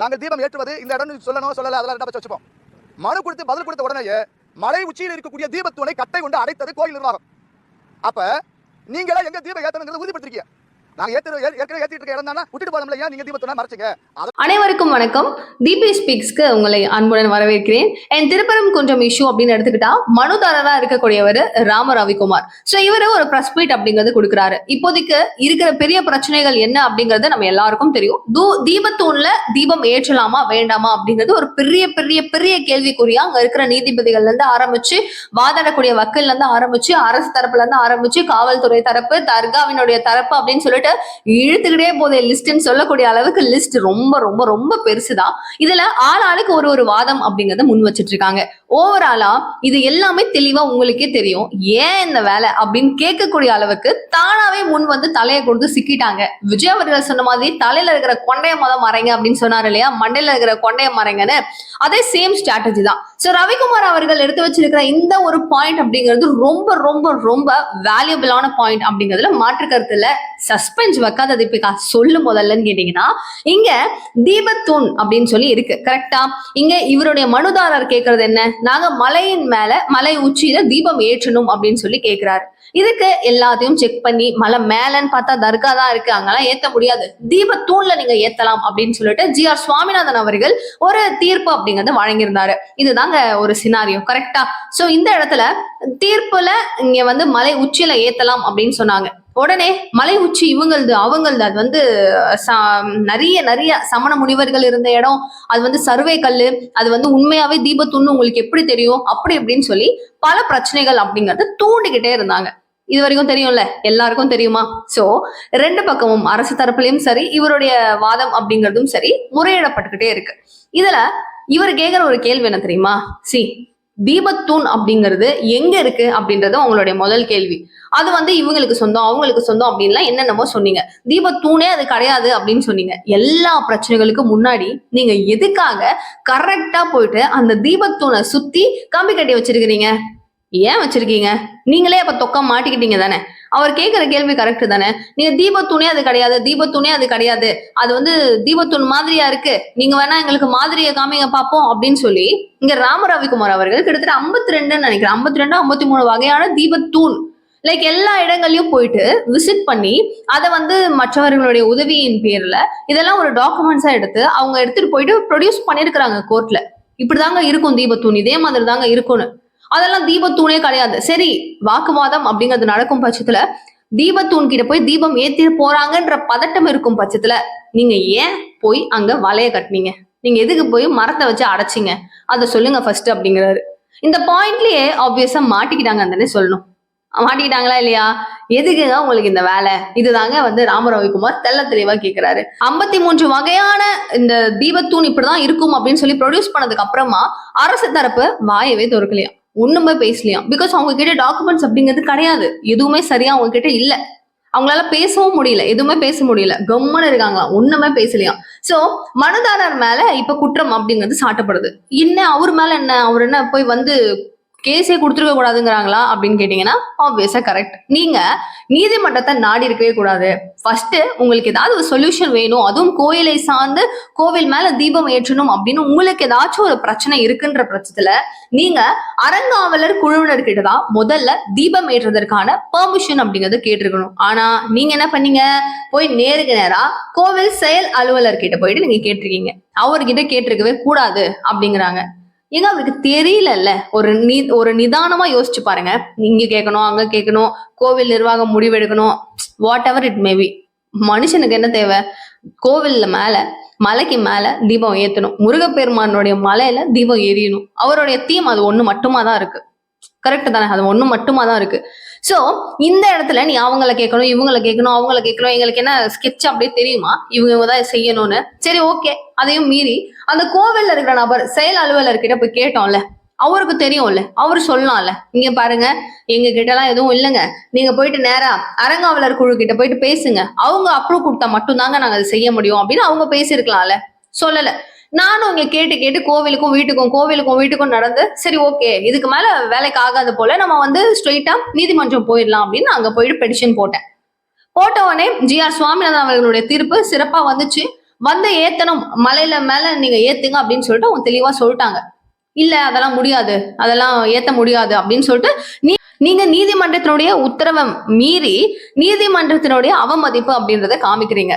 நாங்கள் தீபம் ஏற்றுவது இந்த இடம் சொல்லணும் சொல்லல அதெல்லாம் ரெண்டா வச்சுப்போம். மனு கொடுத்து பதில் கொடுத்த உடனேயே மலை உச்சியில் இருக்கக்கூடிய தீபத்தூணை கட்டை கொண்டு அடைத்தது கோயில் நிர்வாகம். அப்ப நீங்களா எங்க தீபம் ஏத்தணுங்கிறத உறுதிப்படுத்திருக்கீங்க. அனைவருக்கும் வணக்கம். தீபி ஸ்பீக்ஸ்க்கு உங்களை அன்புடன் வரவேற்கிறேன். என் திருப்பரம் கொஞ்சம் இஷ்யூ அப்படின்னு எடுத்துக்கிட்டா மனுதாரரா இருக்கக்கூடியவர் ராம ரவிக்குமார் சோ இவரு ஒரு பிரஸ் மீட் அப்படிங்கறது கொடுக்குறாரு. இப்போதைக்கு இருக்கிற பெரிய பிரச்சனைகள் என்ன அப்படிங்கறது நம்ம எல்லாருக்கும் தெரியும். தூ- தீபத்தூண்ல தீபம் ஏற்றலாமா வேண்டாமா அப்படிங்கிறது ஒரு பெரிய பெரிய பெரிய கேள்விக்குறியா அங்க இருக்கிற நீதிபதிகள்ல இருந்து ஆரம்பிச்சு வாதாடக்கூடிய வக்கல்ல இருந்து ஆரம்பிச்சு அரசு தரப்புல இருந்து ஆரம்பிச்சு காவல்துறை தரப்பு தர்காவினுடைய தரப்பு அப்படின்னு சொல்லிட்டு இழுத்துக்கிட்டே போதே லிஸ்ட்னு சொல்லக்கூடிய அளவுக்கு லிஸ்ட் ரொம்ப ரொம்ப ரொம்ப பெருசுதான். இதுல ஆள் ஆளுக்கு ஒரு ஒரு வாதம் அப்படிங்கறத முன் வச்சிட்டு இருக்காங்க ஓவராலா இது எல்லாமே தெளிவா உங்களுக்கே தெரியும். ஏன் இந்த வேலை அப்படின்னு கேட்கக்கூடிய அளவுக்கு தானாவே முன் வந்து தலையை கொடுத்து சிக்கிட்டாங்க. விஜய் அவர்கள் சொன்ன மாதிரி தலையில இருக்கிற கொண்டைய மதம் மறைங்க அப்படின்னு சொன்னார் இல்லையா? மண்டையில இருக்கிற கொண்டைய மறைங்கன்னு. அதே சேம் ஸ்ட்ராட்டஜி தான். ஸோ ரவிக்குமார் அவர்கள் எடுத்து வச்சிருக்கிற இந்த ஒரு பாயிண்ட் அப்படிங்கிறது ரொம்ப ரொம்ப ரொம்ப வேல்யூபிளான பாயிண்ட் அப்படிங்கிறதுல மாற்று கருத்துல சஸ்பென்ஸ் வைக்காத தீபிகா சொல்லு முதல்லன்னு கேட்டீங்கன்னா இங்க தீபத்தூண் அப்படின்னு சொல்லி இருக்கு. கரெக்டா இங்க இவருடைய மனுதாரர் கேட்கறது என்ன? நாங்க மலையின் மேல மலை உச்சியில தீபம் ஏற்றணும் அப்படின்னு சொல்லி கேக்குறாரு. இதுக்கு எல்லாத்தையும் செக் பண்ணி மலை மேலன்னு பார்த்தா தர்கா தான் இருக்கு அங்கெல்லாம் ஏத்த முடியாது. தீபத்தூண்ல நீங்க ஏத்தலாம் அப்படின்னு சொல்லிட்டு ஜி ஆர் சுவாமிநாதன் அவர்கள் ஒரு தீர்ப்பு அப்படிங்கறத வழங்கியிருந்தாரு. இதுதாங்க ஒரு சினாரியோ கரெக்டா சோ இந்த இடத்துல தீர்ப்புல இங்க வந்து மலை உச்சியில ஏத்தலாம் அப்படின்னு சொன்னாங்க. உடனே மலை உச்சி இவங்களது அவங்களது அது வந்து ச- நிறைய நிறைய சமண முனிவர்கள் இருந்த இடம் அது வந்து சர்வே கல்லு அது வந்து உண்மையாவே தீபத்துன்னு உங்களுக்கு எப்படி தெரியும் அப்படி இப்படின்னு சொல்லி பல பிரச்சனைகள் அப்படிங்கறத தூண்டிக்கிட்டே இருந்தாங்க. இது வரைக்கும் தெரியும்ல? எல்லாருக்கும் தெரியுமா? சோ ரெண்டு பக்கமும் அரசு தரப்புலயும் சரி இவருடைய வாதம் அப்படிங்கறதும் சரி முறையிடப்பட்டுக்கிட்டே இருக்கு. இதுல இவர் கேக்குற ஒரு கேள்வி என்ன தெரியுமா? சி தீபத்தூண் அப்படிங்கிறது எங்க இருக்கு அப்படின்றது அவங்களுடைய முதல் கேள்வி. அது வந்து இவங்களுக்கு சொந்தம் அவங்களுக்கு சொந்தம் அப்படின்லாம் என்னென்னமோ சொன்னீங்க. தீபத்தூணே அது கிடையாது அப்படின்னு சொன்னீங்க. எல்லா பிரச்சனைகளுக்கும் முன்னாடி நீங்க எதுக்காக கரெக்டா போயிட்டு அந்த தீபத்தூணை சுத்தி கம்பி கட்டி வச்சிருக்கிறீங்க? ஏன் வச்சிருக்கீங்க? நீங்களே அப்ப தொக்கம் மாட்டிக்கிட்டீங்க தானே? அவர் கேட்கிற கேள்வி கரெக்ட் தானே? நீங்க தீபத்தூணே அது கிடையாது தீபத்தூணே அது கிடையாது. அது வந்து தீபத்தூண் மாதிரியா இருக்கு. நீங்க வேணா எங்களுக்கு மாதிரியை காமிங்க பார்ப்போம் அப்படின்னு சொல்லி இங்க ராம ரவிக்குமார் அவர்கள் கிட்டத்தட்ட 52 ரெண்டுன்னு நினைக்கிறேன். 52 ரெண்டு ஐம்பத்தி மூணு வகையான தீபத்தூண். லைக் எல்லா இடங்களையும் போயிட்டு விசிட் பண்ணி அதை வந்து மற்றவர்களுடைய உதவியின் பேர்ல இதெல்லாம் ஒரு டாக்குமெண்ட்ஸா எடுத்து அவங்க எடுத்துட்டு போயிட்டு ப்ரொடியூஸ் பண்ணிருக்கிறாங்க கோர்ட்ல இப்படிதாங்க இருக்கும் தீபத்தூண். இதே மாதிரி தாங்க இருக்கும்னு. அதெல்லாம் தீபத்தூணே கிடையாது. சரி வாக்குவாதம் அப்படிங்கிறது நடக்கும் பட்சத்துல தீபத்தூண் கிட்ட போய் தீபம் ஏத்தி போறாங்கன்ற பதட்டம் இருக்கும் பட்சத்துல நீங்க ஏன் போய் அங்க வலைய கட்டினீங்க? நீங்க எதுக்கு போய் மரத்தை வச்சு அடைச்சிங்க? அதை சொல்லுங்க ஃபர்ஸ்ட் அப்படிங்கிறாரு. இந்த பாயிண்ட்லயே ஆப்வியஸா மாட்டிக்கிட்டாங்க தானே சொல்லணும். மாட்டிக்கிட்டாங்களா இல்லையா? எதுக்குங்க உங்களுக்கு இந்த வேலை? இதுதாங்க வந்து ராம ரவிக்குமார் தெள்ள தெளிவா கேக்குறாரு. ஐம்பத்தி மூன்று வகையான இந்த தீபத்தூண் இப்படிதான் இருக்கும் அப்படின்னு சொல்லி ப்ரொடியூஸ் பண்ணதுக்கு அப்புறமா அரசு தரப்பு வாயவே திறக்கலையாம் ஒண்ணுமே பேசலையாம் பிகாஸ் அவங்க கிட்ட டாக்குமெண்ட்ஸ் அப்படிங்கிறது கிடையாது. எதுவுமே சரியா அவங்க கிட்ட இல்ல. அவங்களால பேசவும் முடியல. எதுவுமே பேச முடியல. கம்முன்னு இருக்காங்களாம் ஒண்ணுமே பேசலையாம் சோ மனுதாரர் மேல இப்ப குற்றம் அப்படிங்கிறது சாட்டப்படுது. என்ன? அவர் மேல என்ன? அவர் என்ன போய் வந்து கேஸே கொடுத்துருக்க கூடாதுங்கிறாங்களா அப்படின்னு கேட்டீங்கன்னா ஆப்வியஸா கரெக்ட் நீங்க நீதிமன்றத்தை நாடி இருக்கவே கூடாது. ஃபர்ஸ்ட் உங்களுக்கு ஏதாவது ஒரு சொல்யூஷன் வேணும் அதுவும் கோயிலை சார்ந்து கோவில் மேல தீபம் ஏற்றணும் அப்படின்னு உங்களுக்கு ஏதாச்சும் ஒரு பிரச்சனை இருக்குன்ற பட்சத்துல நீங்க அறங்காவலர் குழுவினர்கிட்ட தான் முதல்ல தீபம் ஏற்றுவதற்கான பெர்மிஷன் அப்படிங்கறத கேட்டிருக்கணும். ஆனா நீங்க என்ன பண்ணீங்க? போய் நேருக்கு நேரா கோவில் செயல் அலுவலர் கிட்ட போயிட்டு நீங்க கேட்டிருக்கீங்க. அவர்கிட்ட கேட்டிருக்கவே கூடாது அப்படிங்கிறாங்க. ஏங்க அவருக்கு தெரியலல்ல. ஒரு நி ஒரு நிதானமா யோசிச்சு பாருங்க. இங்க கேட்கணும் அங்க கேட்கணும் கோவில் நிர்வாகம் முடிவெடுக்கணும் வாட் எவர் இட் மேபி மனுஷனுக்கு என்ன தேவை? கோவில்ல மேல மலைக்கு மேல தீபம் ஏத்தணும். முருகப்பெருமானுடைய மலையில தீபம் எரியணும் அவருடைய தீம் அது ஒண்ணு மட்டுமா தான் இருக்கு. கரெக்ட் தானே? அது ஒண்ணு மட்டுமா தான் இருக்கு. சோ இந்த இடத்துல நீ அவங்கள கேட்கணும் இவங்கள கேட்கணும் அவங்கள கேட்கணும் எங்களுக்கு என்ன ஸ்கெட்ச் அப்படியே தெரியுமா? இவங்க இவங்க தான் செய்யணும்னு. சரி ஓகே அதையும் மீறி அந்த கோவில்ல இருக்கிற நபர் செயல் அலுவலர்கிட்ட போய் கேட்டோம்ல. அவருக்கு தெரியும்ல. அவர் சொல்லலாம்ல இங்க பாருங்க எங்க கிட்ட எல்லாம் எதுவும் இல்லைங்க. நீங்க போயிட்டு நேரா அரங்காவலர் குழு கிட்ட போயிட்டு பேசுங்க. அவங்க அப்ரூவ் கொடுத்தா மட்டும்தாங்க நாங்க அதை செய்ய முடியும் அப்படின்னு அவங்க பேசியிருக்கலாம்ல. சொல்லல. நானும் உங்களை கேட்டு கேட்டு கோவிலுக்கும் வீட்டுக்கும் கோவிலுக்கும் வீட்டுக்கும் நடந்து சரி ஓகே இதுக்கு மேல வேலைக்கு ஆகாத போல நம்ம வந்து ஸ்ட்ரெயிட்டா நீதிமன்றம் போயிடலாம் அப்படின்னு அங்க போயிட்டு பெடிஷன் போட்டேன். போட்ட உடனே ஜி ஆர் சுவாமிநாதன் அவர்களுடைய தீர்ப்பு சிறப்பா வந்துச்சு. வந்து ஏத்தனும் மலையில மேல நீங்க ஏத்துங்க அப்படின்னு சொல்லிட்டு அவங்க தெளிவா சொல்லிட்டாங்க. இல்ல அதெல்லாம் முடியாது அதெல்லாம் ஏத்த முடியாது அப்படின்னு சொல்லிட்டு நீ நீங்க நீதிமன்றத்தினுடைய உத்தரவை மீறி நீதிமன்றத்தினுடைய அவமதிப்பு அப்படின்றத காமிக்கிறீங்க.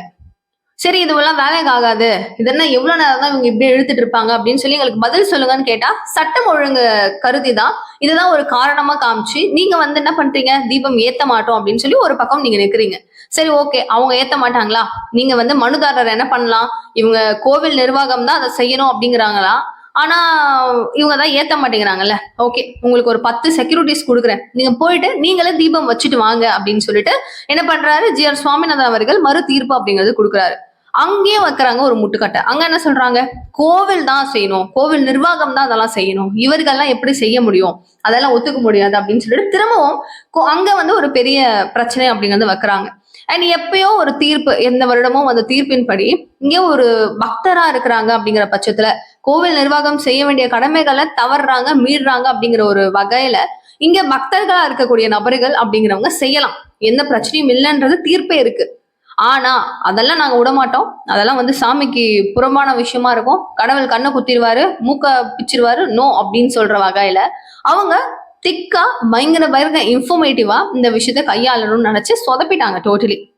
சரி இதுவெல்லாம் வேலைக்கு ஆகாது. இதெல்லாம் எவ்வளவு நேரம் தான் இவங்க இப்படி இழுத்துட்டு இருப்பாங்க அப்படின்னு சொல்லி எங்களுக்கு பதில் சொல்லுங்கன்னு கேட்டா சட்டம் ஒழுங்கு கருதி தான் இதுதான் ஒரு காரணமா காமிச்சு நீங்க வந்து என்ன பண்றீங்க? தீபம் ஏத்த மாட்டோம் அப்படின்னு சொல்லி ஒரு பக்கம் நீங்க நிக்கிறீங்க. சரி ஓகே. அவங்க ஏத்த மாட்டாங்களா? நீங்க வந்து மனுதாரர் என்ன பண்ணலாம்? இவங்க கோவில் நிர்வாகம் தான் அதை செய்யணும் அப்படிங்கிறாங்களா? ஆனா இவங்க தான் ஏத்த மாட்டேங்கிறாங்கல்ல. ஓகே உங்களுக்கு ஒரு பத்து செக்யூரிட்டிஸ் கொடுக்குறேன். நீங்க போயிட்டு நீங்களே தீபம் வச்சுட்டு வாங்க அப்படின்னு சொல்லிட்டு என்ன பண்றாரு? ஜி ஆர் சுவாமிநாதன் அவர்கள் மறு தீர்ப்பு அப்படிங்கிறது கொடுக்குறாரு. அங்கேயே வைக்கிறாங்க ஒரு முட்டுக்கட்டை. அங்க என்ன சொல்றாங்க? கோவில் தான் செய்யணும். கோவில் நிர்வாகம் தான் அதெல்லாம் செய்யணும். இவர்கள்லாம் எப்படி செய்ய முடியும்? அதெல்லாம் ஒத்துக்க முடியாது அப்படின்னு சொல்லிட்டு திரும்பவும் அங்க வந்து ஒரு பெரிய பிரச்சனை அப்படிங்கிறது வைக்கிறாங்க. அண்ட் எப்பயோ ஒரு தீர்ப்பு எந்த வருடமோ அந்த தீர்ப்பின்படி இங்கே ஒரு பக்தரா இருக்கிறாங்க அப்படிங்கிற பட்சத்துல கோவில் நிர்வாகம் செய்ய வேண்டிய கடமைகளை தவறுறாங்க மீறுறாங்க அப்படிங்கிற ஒரு வகையில இங்க பக்தர்களா இருக்கக்கூடிய நபர்கள் அப்படிங்கிறவங்க செய்யலாம். எந்த பிரச்சனையும் இல்லைன்றது தீர்ப்பே இருக்கு. ஆனா அதெல்லாம் நாங்க விட மாட்டோம் அதெல்லாம் வந்து சாமிக்கு புறம்பான விஷயமா இருக்கும். கடவுள் கண்ணை குத்திடுவாரு மூக்க பிச்சிருவாரு நோ அப்படின்னு சொல்ற வகையில. அவங்க திக்கா பயங்கர பயங்கர இன்ஃபர்மேட்டிவா இந்த விஷயத்த கையாளணும்னு நினைச்சு சொதப்பிட்டாங்க டோட்டலி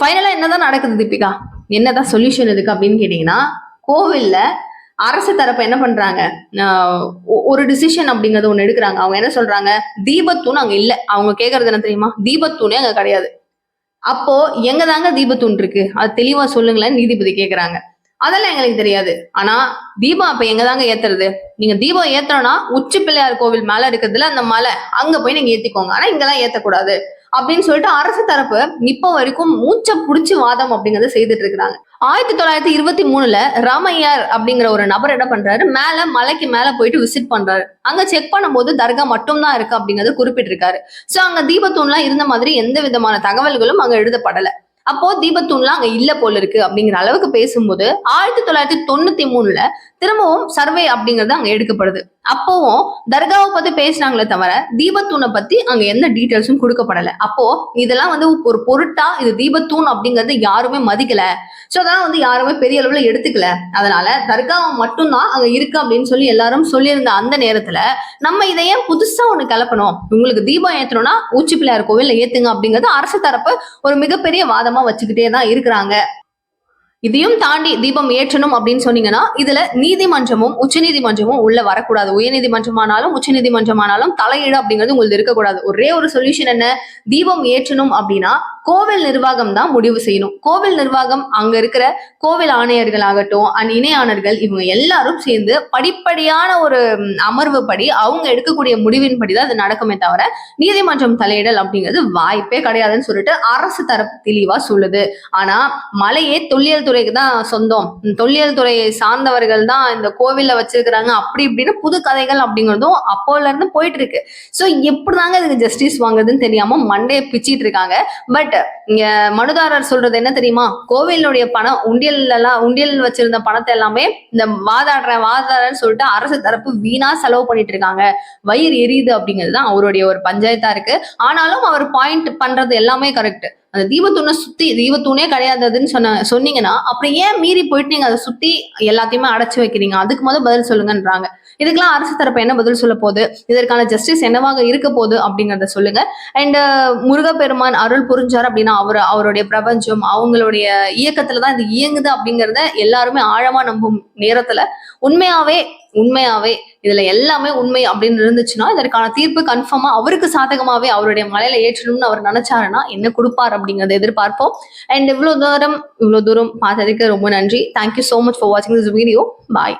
ஃபைனலா என்னதான் நடக்குது தீபிகா? என்னதான் சொல்யூஷன் இதுக்கு அப்படின்னு கேட்டீங்கன்னா கோவில்ல அரசு தரப்பு என்ன பண்றாங்க? ஒ- ஒரு டிசிஷன் அப்படிங்கறது ஒண்ணு எடுக்கிறாங்க. அவங்க என்ன சொல்றாங்க? தீபத்தூண் அங்க இல்ல. அவங்க கேக்குறது என்ன தெரியுமா? தீபத்தூணே அங்க கிடையாது. அப்போ எங்க தாங்க தீபத்தூண் இருக்கு? அது தெளிவா சொல்லுங்களேன் நீதிபதி கேக்குறாங்க. அதெல்லாம் எங்களுக்கு தெரியாது. ஆனா தீபம் அப்ப எங்க தாங்க ஏத்துறது? நீங்க தீபம் ஏத்தணும்னா உச்சி பிள்ளையார் கோவில் மேல இருக்கிறதுல அந்த மலை. அங்க போய் நீங்க ஏத்திக்கோங்க. ஆனா இங்கெல்லாம் ஏத்தக்கூடாது. அப்படின்னு சொல்லிட்டு அரசு தரப்பு இப்போ வரைக்கும் மூச்சை புடிச்சு வாதம் அப்படிங்கறத செய்துட்டு இருக்கிறாங்க. ஆயிரத்தி தொள்ளாயிரத்தி இருபத்தி மூணுல ராமையார் அப்படிங்கிற ஒரு நபர் என்ன பண்றாரு? மேல மலைக்கு மேல போயிட்டு விசிட் பண்றாரு. அங்க செக் பண்ணும்போது தர்கா மட்டும் தான் இருக்கு அப்படிங்கறத குறிப்பிட்டிருக்காரு. சோ அங்க தீபத்தூண்லாம் இருந்த மாதிரி எந்த விதமான தகவல்களும் அங்க எழுதப்படல. அப்போ தீபத்தூண்லாம் அங்க இல்ல போல இருக்கு அப்படிங்கிற அளவுக்கு பேசும்போது ஆயிரத்தி தொள்ளாயிரத்தி தொண்ணூத்தி மூணுல திரும்பவும் சர்வே அப்படிங்கிறது அங்க எடுக்கப்படுது. அப்போவும் தர்காவை பத்தி பேசினாங்களே தவிர தீபத்தூணை பத்தி அங்க எந்த டீட்டெயில்ஸும் கொடுக்கப்படல. அப்போ இதெல்லாம் வந்து ஒரு பொருட்டா இது தீபத்தூண் அப்படிங்கறது யாருமே மதிக்கல. சோ அதெல்லாம் வந்து யாருமே பெரிய அளவுல எடுத்துக்கல. அதனால தர்காவை மட்டும்தான் அங்க இருக்கு அப்படின்னு சொல்லி எல்லாரும் சொல்லியிருந்த அந்த நேரத்துல நம்ம இதையே புதுசா ஒண்ணு கிளப்பணும் உங்களுக்கு தீபம் ஏத்தணும்னா உச்சி பிள்ளையார் கோவில்ல ஏத்துங்க அப்படிங்கிறது அரசு தரப்பு ஒரு மிகப்பெரிய வாதம் வச்சுக்கிட்டே தான் இருக்கிறாங்க. இதையும் தாண்டி தீபம் ஏற்றணும் அப்படின்னு சொன்னீங்கன்னா இதுல நீதிமன்றமும் உச்ச நீதிமன்றமும் உள்ள வரக்கூடாது. உயர்நீதிமன்றமானாலும் உச்ச நீதிமன்றமானாலும் தலையீடு அப்படிங்கிறது உங்களுக்கு இருக்கக்கூடாது. ஒரே ஒரு சொல்யூஷன் என்ன? தீபம் ஏற்றணும் அப்படின்னா கோவில் நிர்வாகம் தான் முடிவு செய்யணும். கோவில் நிர்வாகம் அங்க இருக்கிற கோவில் ஆணையர்கள் ஆகட்டும் அண்ட் இணையாளர்கள் இவங்க எல்லாரும் சேர்ந்து படிப்படியான ஒரு அமர்வு படி அவங்க எடுக்கக்கூடிய முடிவின் படி தான் இது நடக்குமே தவிர நீதிமன்றம் தலையிடல் அப்படிங்கிறது வாய்ப்பே கிடையாதுன்னு சொல்லிட்டு அரசு தரப்பு தெளிவா சொல்லுது. ஆனா மலையே தொல்லியல் துறைக்கு தான் சொந்தம். தொல்லியல் துறையை சார்ந்தவர்கள் தான் இந்த கோவில்ல வச்சிருக்கிறாங்க அப்படி இப்படின்னு புது கதைகள் அப்படிங்கிறதும் அப்போல இருந்து போயிட்டு இருக்கு. சோ எப்படிதாங்க இதுக்கு ஜஸ்டிஸ் வாங்குறதுன்னு தெரியாம மண்டையை பிச்சிட்டு இருக்காங்க. பட் இங்க மனுதாரர் சொல்றது என்ன தெரியுமா? கோவிலுடைய பணம் உண்டியல் எல்லாம் உண்டியல் வச்சிருந்த பணத்தை எல்லாமே இந்த வாதாடுற வாதாடுறேன்னு சொல்லிட்டு அரசு தரப்பு வீணா செலவு பண்ணிட்டு இருக்காங்க. வயிறு எரியுது அப்படிங்கிறது தான் அவருடைய ஒரு பஞ்சாயத்தா இருக்கு. ஆனாலும் அவர் பாயிண்ட் பண்றது எல்லாமே கரெக்ட் அந்த தீபத்தூணை சுத்தி தீபத்தூணே கிடையாதுன்னு சொன்ன சொன்னீங்கன்னா அப்புறம் ஏன் மீறி போயிட்டு நீங்க அதை சுத்தி எல்லாத்தையுமே அடைச்சு வைக்கிறீங்க? அதுக்கு முதல் பதில் சொல்லுங்கன்றாங்க. இதுக்கெல்லாம் அரசு தரப்பு என்ன பதில் சொல்ல போகுது? இதற்கான ஜஸ்டிஸ் என்னவாக இருக்க போகுது அப்படிங்கறத சொல்லுங்க. அண்ட் முருகப்பெருமான் அருள் புரிஞ்சார் அப்படின்னா அவர் அவருடைய பிரபஞ்சம் அவங்களுடைய இயக்கத்துல தான் இது இயங்குது அப்படிங்கறத எல்லாருமே ஆழமா நம்பும் நேரத்துல. உண்மையாவே உண்மையாவே இதுல எல்லாமே உண்மை அப்படின்னு இருந்துச்சுன்னா இதற்கான தீர்ப்பு கன்ஃபார்மா அவருக்கு சாதகமாவே அவருடைய மலையில ஏற்றணும்னு அவர் நினைச்சாருன்னா என்ன கொடுப்பார் அப்படிங்கறத எதிர்பார்ப்போம். அண்ட் இவ்வளவு தூரம் இவ்வளவு தூரம் பார்த்ததுக்கு ரொம்ப நன்றி. Thank you so much for வாட்சிங் திஸ் வீடியோ பாய்